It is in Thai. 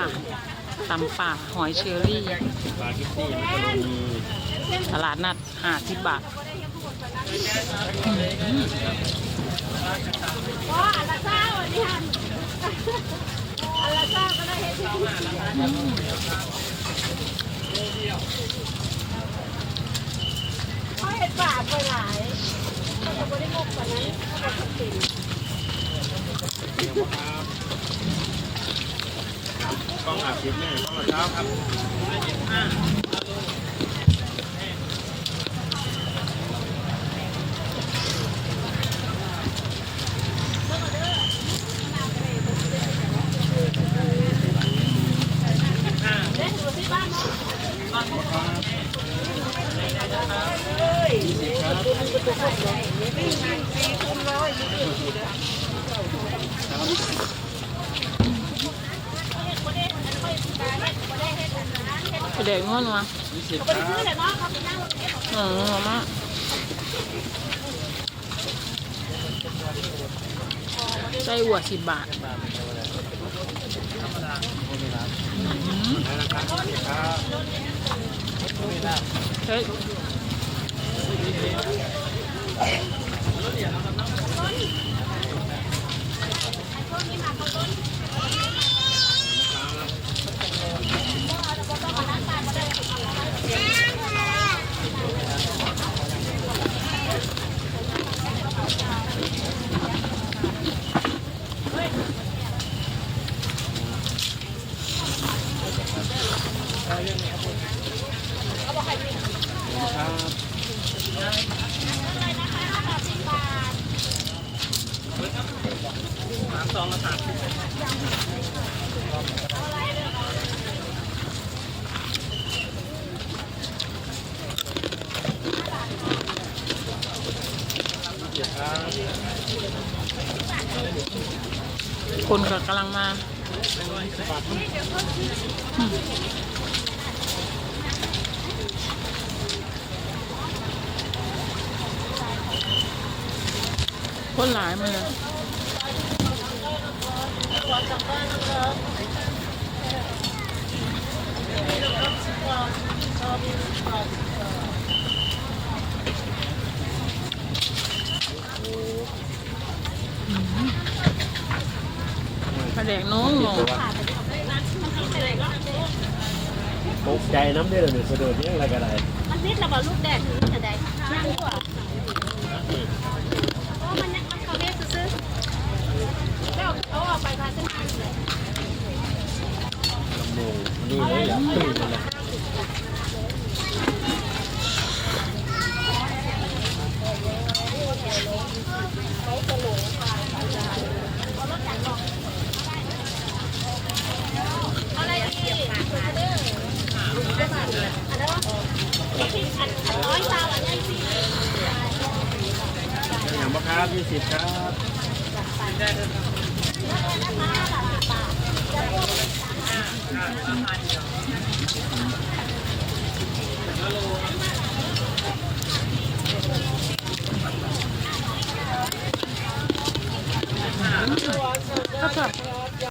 ค่ะตำป่าหอยเชอรี่ปลาคิตตี้มักกะโรนีตลาดนัดหาสิบบาทว่าอันละเจ้าอันนี้ฮันอันละเจ้าก็ได้เห็นเขาเห็นปาไปหลายเขาบอกว่ได้งบกว่านั้นเขาบอกติด กล้องอาบสิบแม่กล้องอาเช้าครับได้ถือที่บ้านเนาะ ไปเด็กงอนวะยี่สิบไปครับเออมาไส้อั่วสิบบาทเฮ้ย คนก็กำลังมา คนหลายมาเลยกระเด็กน้องงงตกใจน้ำได้เลยหนึ่งเสด็จเนี่ยอะไรกันไรมันนิดละบ่ลูกแดดถึงจะได้นั่งกว่า ครับยี่สิบครับอาหา